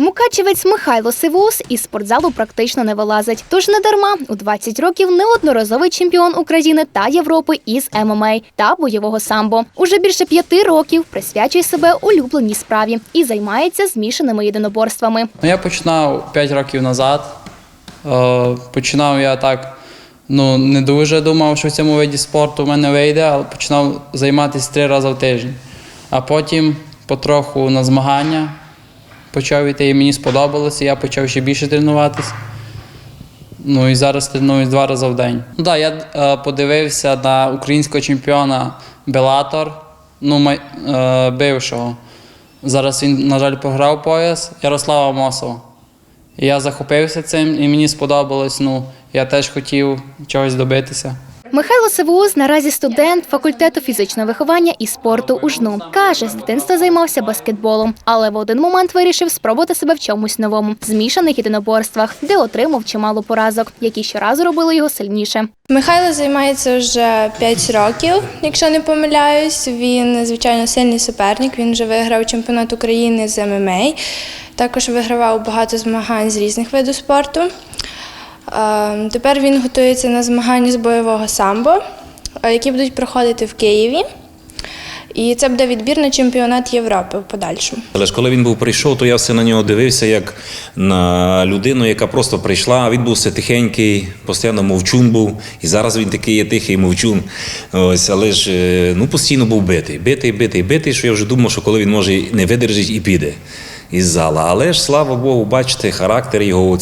Мукачевець Михайло Сивус із спортзалу практично не вилазить. Тож не дарма у 20 років неодноразовий чемпіон України та Європи із ММА та бойового самбо. Уже більше п'яти років присвячує себе улюбленій справі і займається змішаними єдиноборствами. Ну, я починав 5 років назад. Е, Починав я так, ну не дуже думав, що в цьому виді спорту в мене вийде, але починав займатися три рази в тиждень. А потім потроху на змагання почав іти, і мені сподобалося, я почав ще більше тренуватися. Ну і зараз тренуюсь два рази в день. Ну так, я е, подивився на українського чемпіона Белатор, ну, май, е, бившого. Зараз він, на жаль, програв пояс Ярослава Мосова. Я захопився цим, і мені сподобалось. Ну, я теж хотів чогось добитися. Михайло Сивуз наразі студент факультету фізичного виховання і спорту у ЖНУ. Каже, з дитинства займався баскетболом, але в один момент вирішив спробувати себе в чомусь новому змішаних єдиноборствах, де отримав чимало поразок, які щоразу робили його сильніше. Михайло займається вже 5 років, якщо не помиляюсь. Він звичайно сильний суперник. Він вже виграв чемпіонат України з ММА. Також вигравав багато змагань з різних видів спорту. Е, Тепер він готується на змагання з бойового самбо, е, які будуть проходити в Києві. І це буде відбір на чемпіонат Європи в подальшому. Але ж коли він був прийшов, то я все на нього дивився як на людину, яка просто прийшла. Він був все тихенький, постійно мовчун був. І зараз він такий є тихий мовчун. Ось, але ж е, ну, постійно був битий, битий, битий, битий, що я вже думав, що коли він може не видержить і піде із зала. Але ж слава Богу, бачите, характер його,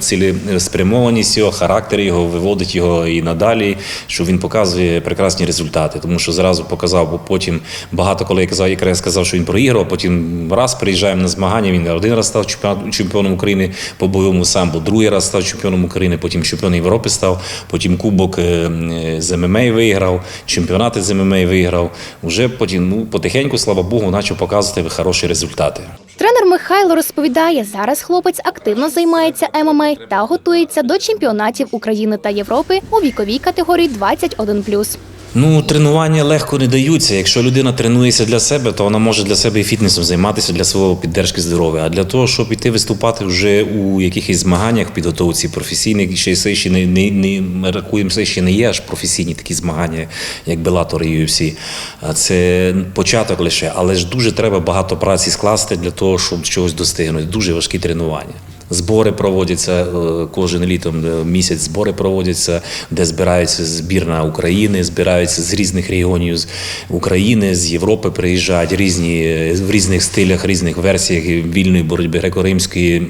цілеспрямованість його, характер його виводить його і надалі, що він показує прекрасні результати. Тому що зразу показав, бо потім багато коли я казав, якраз сказав, що він проіграв, потім раз приїжджаємо на змагання. Він один раз став чемпіоном України по бойовому самбо, другий раз став чемпіоном України, потім чемпіоном Європи став, потім кубок е, з ММА виграв, чемпіонати з ММА виграв. Уже потім ну, потихеньку, слава Богу, почав показувати хороші результати. Тренер Михайло розповідає, зараз хлопець активно займається ММА та готується до чемпіонатів України та Європи у віковій категорії 21+. Ну, тренування легко не даються. Якщо людина тренується для себе, то вона може для себе і фітнесом займатися для свого піддержки здоров'я. А для того, щоб іти виступати вже у якихось змаганнях, підготовці професійних, ще це ще не, не, не ми рахуємо, ще не є аж професійні такі змагання, як Белатор і UFC. Це початок лише, але ж дуже треба багато праці скласти для того, щоб чогось достигнути. Дуже важкі тренування. Збори проводяться е, кожен літом е, місяць. Збори проводяться, де збираються збірна України, збираються з різних регіонів України, з Європи приїжджають різні е, в різних стилях, різних версіях вільної боротьби греко-римської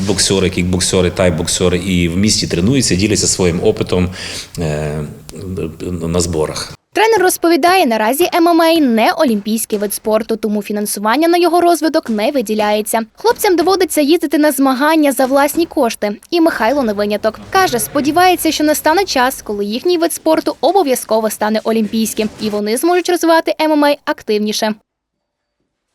боксери, кікбоксери, тайбоксери і в місті тренуються, діляться своїм опитом на зборах. Тренер розповідає, наразі ММА не олімпійський вид спорту, тому фінансування на його розвиток не виділяється. Хлопцям доводиться їздити на змагання за власні кошти. І Михайло не виняток. Каже, сподівається, що настане час, коли їхній вид спорту обов'язково стане олімпійським, і вони зможуть розвивати ММА активніше.